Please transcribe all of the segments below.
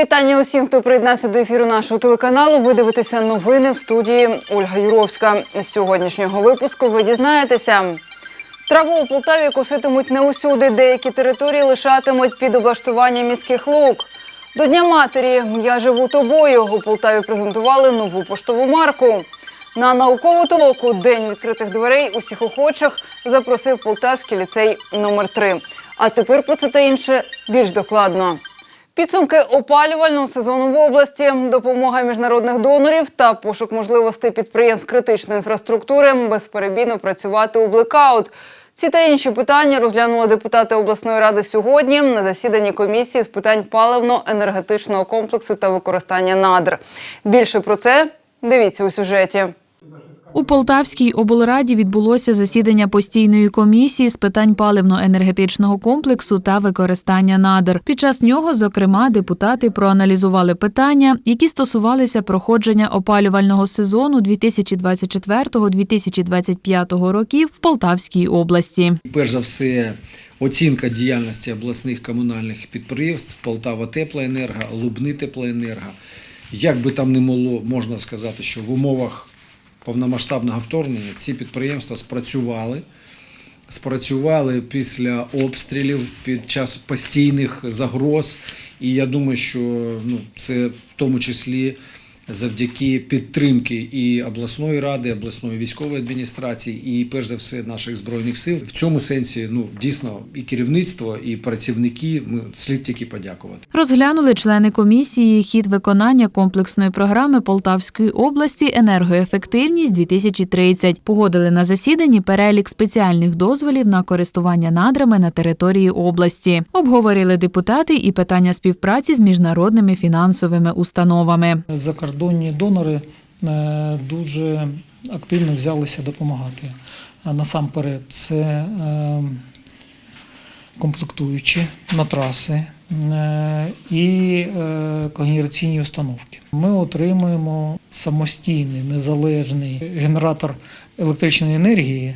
вітання усім, хто приєднався до ефіру нашого телеканалу. Ви дивитеся новини в студії Ольга Юровська. З сьогоднішнього випуску ви дізнаєтеся. Траву у Полтаві коситимуть не усюди. Деякі території лишатимуть під облаштування міських лук. До Дня матері я живу тобою. У Полтаві презентували нову поштову марку. На наукову толоку День відкритих дверей усіх охочих запросив Полтавський ліцей номер 3 А тепер про це та інше більш докладно. Підсумки опалювального сезону в області, допомога міжнародних донорів та пошук можливостей підприємств критичної інфраструктури безперебійно працювати у блекаут. Ці та інші питання розглянули депутати обласної ради сьогодні на засіданні комісії з питань паливно-енергетичного комплексу та використання надр. Більше про це дивіться у сюжеті. У Полтавській облраді відбулося засідання постійної комісії з питань паливно-енергетичного комплексу та використання надр. Під час нього, зокрема, депутати проаналізували питання, які стосувалися проходження опалювального сезону 2024-2025 років в Полтавській області. Перш за все, оцінка діяльності обласних комунальних підприємств Полтава Теплоенерго, Лубни Теплоенерго. Як би там не було, можна сказати, що в умовах повномасштабного вторгнення ці підприємства спрацювали. Спрацювали після обстрілів під час постійних загроз. І я думаю, що ну, це в тому числі завдяки підтримки і обласної ради, обласної військової адміністрації, і перш за все наших збройних сил. В цьому сенсі ну дійсно і керівництво, і працівники ми слід тільки подякувати. Розглянули члени комісії хід виконання комплексної програми Полтавської області Енергоефективність 2030 Погодили на засіданні перелік спеціальних дозволів на користування надрами на території області. Обговорили депутати і питання співпраці з міжнародними фінансовими установами. Закордонні донори е, дуже активно взялися допомагати. Насамперед, це е, комплектуючі матраси е, і е, установки. Ми отримуємо самостійний незалежний генератор електричної енергії,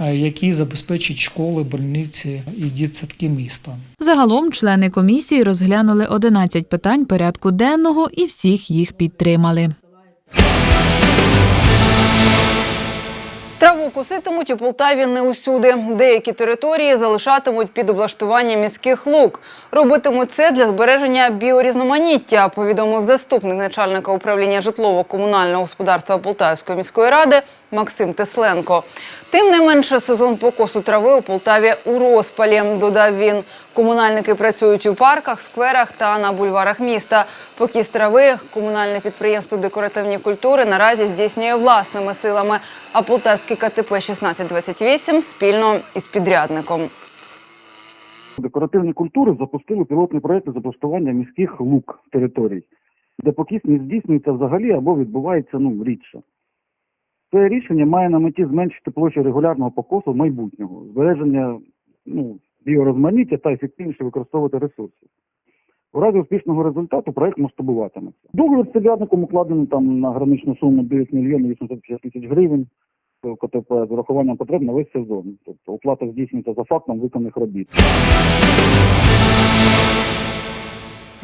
е, який забезпечить школи, больниці і дітсадки міста. Загалом члени комісії розглянули 11 питань порядку денного і всіх їх підтримали. Коситимуть у Полтаві не усюди. Деякі території залишатимуть під облаштування міських лук. Робитимуть це для збереження біорізноманіття, повідомив заступник начальника управління житлово-комунального господарства Полтавської міської ради Максим Тесленко. Тим не менше, сезон покосу трави у Полтаві у розпалі, додав він. Комунальники працюють у парках, скверах та на бульварах міста. Покіс трави комунальне підприємство декоративні культури наразі здійснює власними силами. А полтавський КТП 1628 спільно із підрядником. Декоративні культури запустили пілотний проєкт з облаштування міських лук територій, де покіс не здійснюється взагалі або відбувається ну, рідше. Це рішення має на меті зменшити площу регулярного покосу майбутнього, збереження ну, біорозманіття та ефективніше використовувати ресурси. У разі успішного результату проєкт масштабуватиметься. Договір з підрядником укладений там на граничну суму 9 мільйонів 850 тисяч гривень КТП з урахуванням потреб на весь сезон. Тобто оплата здійснюється за фактом виконаних робіт.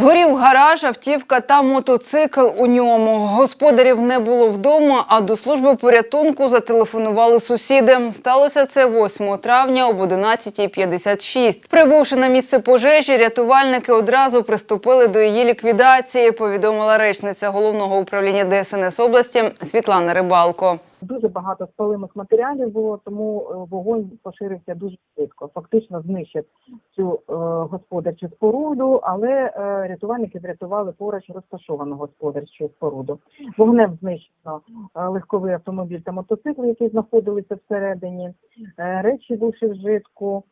Згорів гараж, автівка та мотоцикл у ньому. Господарів не було вдома, а до служби порятунку зателефонували сусіди. Сталося це 8 травня об 11.56. Прибувши на місце пожежі, рятувальники одразу приступили до її ліквідації, повідомила речниця головного управління ДСНС області Світлана Рибалко. Дуже багато спалимих матеріалів було, тому е, вогонь поширився дуже швидко. Фактично знищив цю е, господарчу споруду, але е, рятувальники врятували поруч розташовану господарчу споруду. Вогнем знищено легковий автомобіль та мотоцикл, які знаходилися всередині, речі душі вжитку.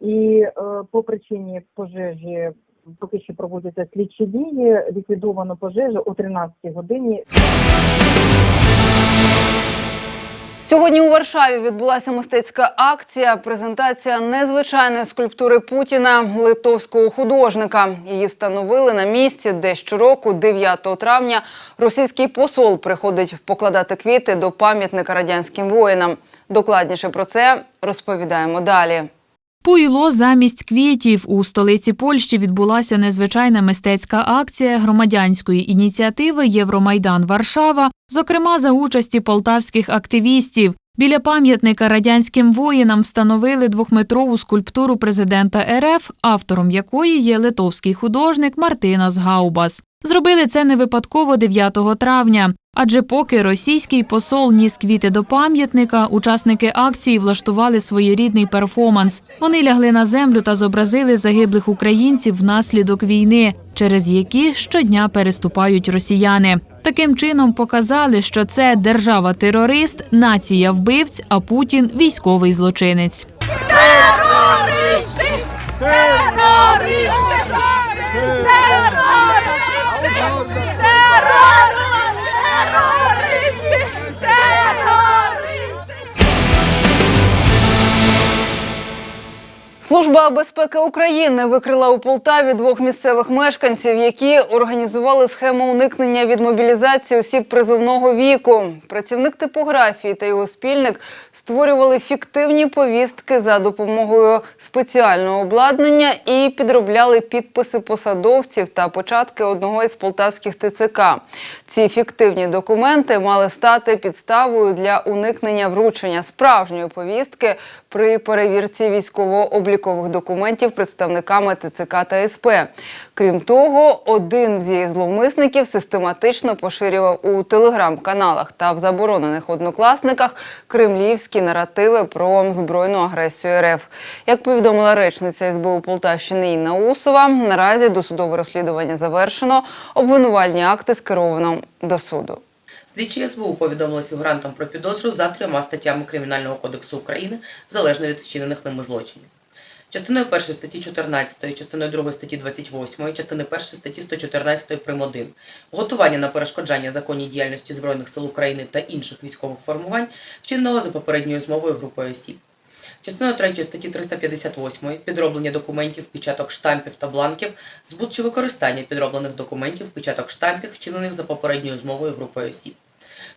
І по причині пожежі поки що проводяться слідчі дії, ліквідовано пожежу о 13 годині Сьогодні у Варшаві відбулася мистецька акція, презентація незвичайної скульптури Путіна литовського художника. Її встановили на місці, де щороку, 9 травня, російський посол приходить покладати квіти до пам'ятника радянським воїнам. Докладніше про це розповідаємо далі. Пуйло замість квітів у столиці Польщі відбулася незвичайна мистецька акція громадянської ініціативи Євромайдан Варшава, зокрема за участі полтавських активістів. Біля пам'ятника радянським воїнам встановили двохметрову скульптуру президента РФ, автором якої є литовський художник Мартинас Гаубас. Зробили це не випадково 9 травня, адже поки російський посол ніс квіти до пам'ятника, учасники акції влаштували своєрідний перформанс. Вони лягли на землю та зобразили загиблих українців внаслідок війни, через які щодня переступають росіяни. Таким чином показали, що це держава-терорист, нація вбивць, а Путін військовий злочинець. Терористи! Служба безпеки України викрила у Полтаві двох місцевих мешканців, які організували схему уникнення від мобілізації осіб призовного віку. Працівник типографії та його спільник створювали фіктивні повістки за допомогою спеціального обладнання і підробляли підписи посадовців та початки одного із полтавських ТЦК. Ці фіктивні документи мали стати підставою для уникнення вручення справжньої повістки при перевірці військово-облікових документів представниками ТЦК та СП. Крім того, один зі зловмисників систематично поширював у телеграм-каналах та в заборонених однокласниках кремлівські наративи про збройну агресію РФ. Як повідомила речниця СБУ Полтавщини Інна Усова, наразі досудове розслідування завершено. Обвинувальні акти скеровано до суду. Слідчі СБУ повідомили фігурантам про підозру за трьома статтями Кримінального кодексу України залежно від вчинених ними злочинів. Частиною 1 статті 14, частиною 2 статті 28, частиною 1 статті 114 прим. 1 готування на перешкоджання законній діяльності Збройних сил України та інших військових формувань, вчиненого за попередньою змовою групою осіб. Частиною 3 статті 358 підроблення документів, печаток штампів та бланків, збут чи використання підроблених документів, печаток штампів, вчинених за попередньою змовою групою осіб.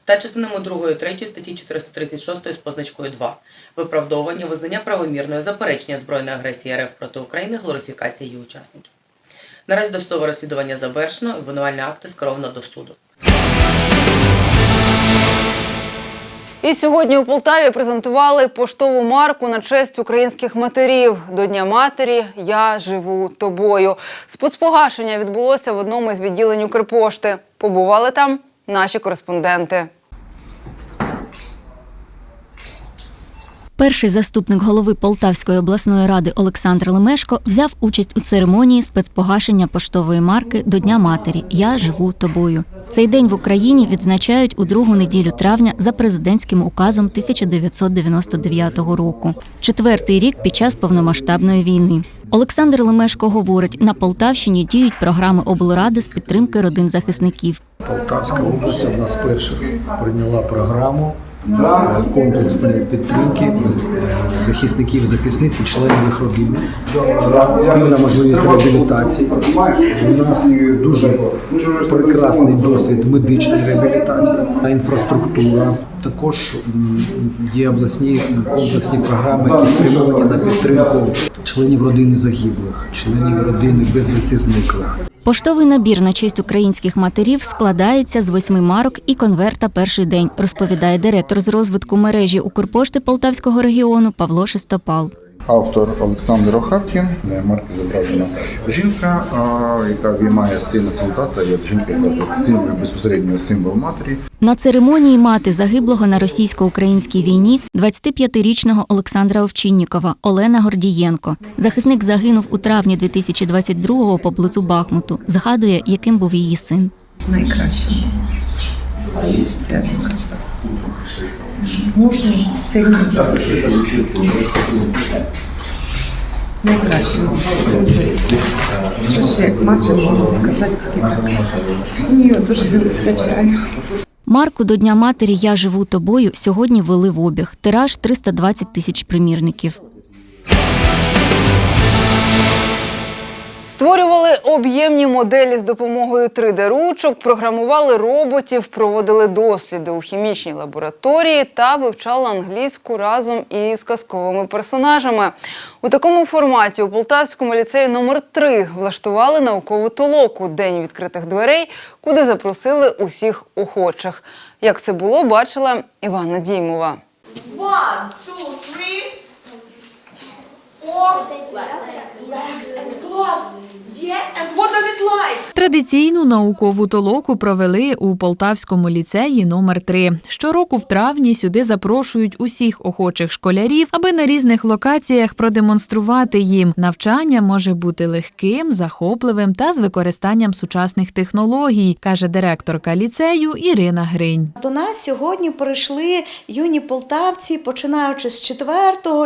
Та частинами 2 і 3 статті 436 з позначкою 2 виправдовування, визнання правомірної, заперечення збройної агресії РФ проти України, глорифікація її учасників. Наразі досудове розслідування завершено, обвинувальні акти скеровано до суду. І сьогодні у Полтаві презентували поштову марку на честь українських матерів. До Дня матері я живу тобою. Спецпогашення відбулося в одному із відділень Укрпошти. Побували там наші кореспонденти. Перший заступник голови Полтавської обласної ради Олександр Лемешко взяв участь у церемонії спецпогашення поштової марки до Дня матері Я живу тобою. Цей день в Україні відзначають у другу неділю травня за президентським указом 1999 року. Четвертий рік під час повномасштабної війни. Олександр Лемешко говорить: на Полтавщині діють програми облради з підтримки родин захисників. Полтавська область одна з перших прийняла програму е, комплексної підтримки е, захисників, захисниць і членів їх родин. Спільна можливість реабілітації. У нас дуже прекрасний досвід медичної реабілітації, інфраструктура. Також є обласні комплексні програми, які спрямовані на підтримку членів родини загиблих, членів родини безвісти зниклих. Поштовий набір на честь українських матерів складається з восьми марок і конверта перший день, розповідає директор з розвитку мережі Укрпошти Полтавського регіону Павло Шестопал. Автор Олександр Охапкін. На марки зображена жінка, яка віймає сина солдата, як жінка якраз як символ, безпосередньо символ матері. На церемонії мати загиблого на російсько-українській війні 25-річного Олександра Овчиннікова Олена Гордієнко. Захисник загинув у травні 2022-го поблизу Бахмуту. Згадує, яким був її син. найкращим. Це мужній, сильний. Найкращим. Що ж як мати можу сказати тільки так. Ні, дуже не вистачає. Марку до Дня матері Я живу тобою сьогодні ввели в обіг. Тираж 320 тисяч примірників. Створювали об'ємні моделі з допомогою 3D-ручок, програмували роботів, проводили досліди у хімічній лабораторії та вивчали англійську разом із казковими персонажами. У такому форматі у Полтавському ліцеї номер 3 влаштували наукову толоку День відкритих дверей, куди запросили усіх охочих. Як це було, бачила Іванна Діймова. One, two, three, four. Legs and claws. Like? Традиційну наукову толоку провели у Полтавському ліцеї номер 3 Щороку в травні сюди запрошують усіх охочих школярів, аби на різних локаціях продемонструвати їм. Навчання може бути легким, захопливим та з використанням сучасних технологій, каже директорка ліцею Ірина Гринь. До нас сьогодні прийшли юні полтавці, починаючи з 4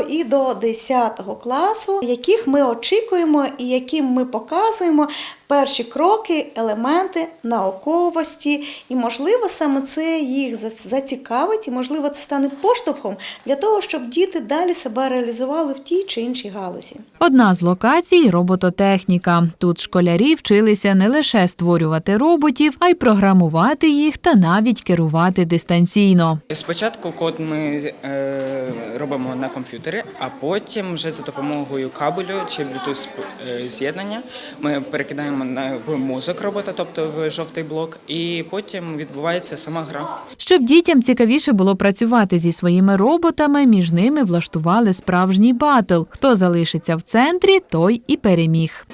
і до 10 класу, яких ми очікуємо і яким ми показуємо показуємо перші кроки, елементи науковості. І, можливо, саме це їх зацікавить, і, можливо, це стане поштовхом для того, щоб діти далі себе реалізували в тій чи іншій галузі. Одна з локацій робототехніка. Тут школярі вчилися не лише створювати роботів, а й програмувати їх та навіть керувати дистанційно. Спочатку код ми е, робимо на комп'ютері, а потім вже за допомогою кабелю чи Bluetooth е, з'єднання ми перекидаємо на в музик робота, тобто в жовтий блок, і потім відбувається сама гра. Щоб дітям цікавіше було працювати зі своїми роботами, між ними влаштували справжній батл. Хто залишиться в центрі, той і переміг.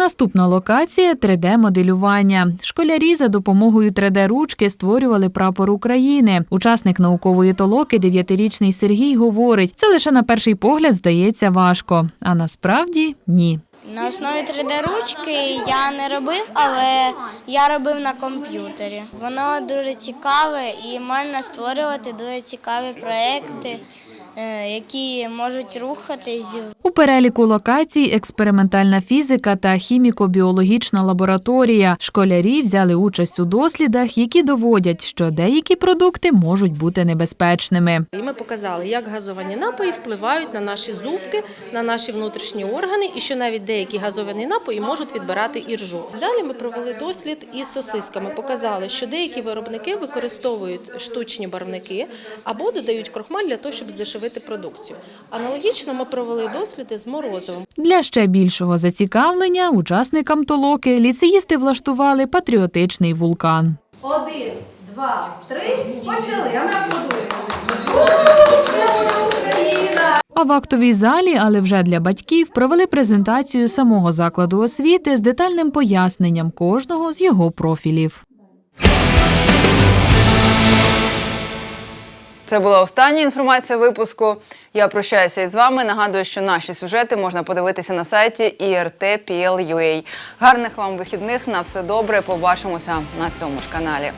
Наступна локація 3D-моделювання. Школярі за допомогою 3D-ручки створювали прапор України. Учасник наукової толоки, дев'ятирічний Сергій, говорить, це лише на перший погляд здається важко, а насправді ні. На основі 3D-ручки я не робив, але я робив на комп'ютері. Воно дуже цікаве і можна створювати дуже цікаві проекти, які можуть рухатись. У переліку локацій експериментальна фізика та хіміко-біологічна лабораторія. Школярі взяли участь у дослідах, які доводять, що деякі продукти можуть бути небезпечними. І ми показали, як газовані напої впливають на наші зубки, на наші внутрішні органи, і що навіть деякі газовані напої можуть відбирати іржу. Далі ми провели дослід із сосисками. Показали, що деякі виробники використовують штучні барвники або додають крохмаль для того, щоб здешевити продукцію. Аналогічно ми провели досліди з морозивом. Для ще більшого зацікавлення учасникам толоки ліцеїсти влаштували патріотичний вулкан. Один, два, три. Почали. А ми аплодуємо. Це буде Україна! А в актовій залі, але вже для батьків, провели презентацію самого закладу освіти з детальним поясненням кожного з його профілів. Це була остання інформація випуску. Я прощаюся із вами. Нагадую, що наші сюжети можна подивитися на сайті IRT.PL.UA. Гарних вам вихідних. На все добре. Побачимося на цьому ж каналі.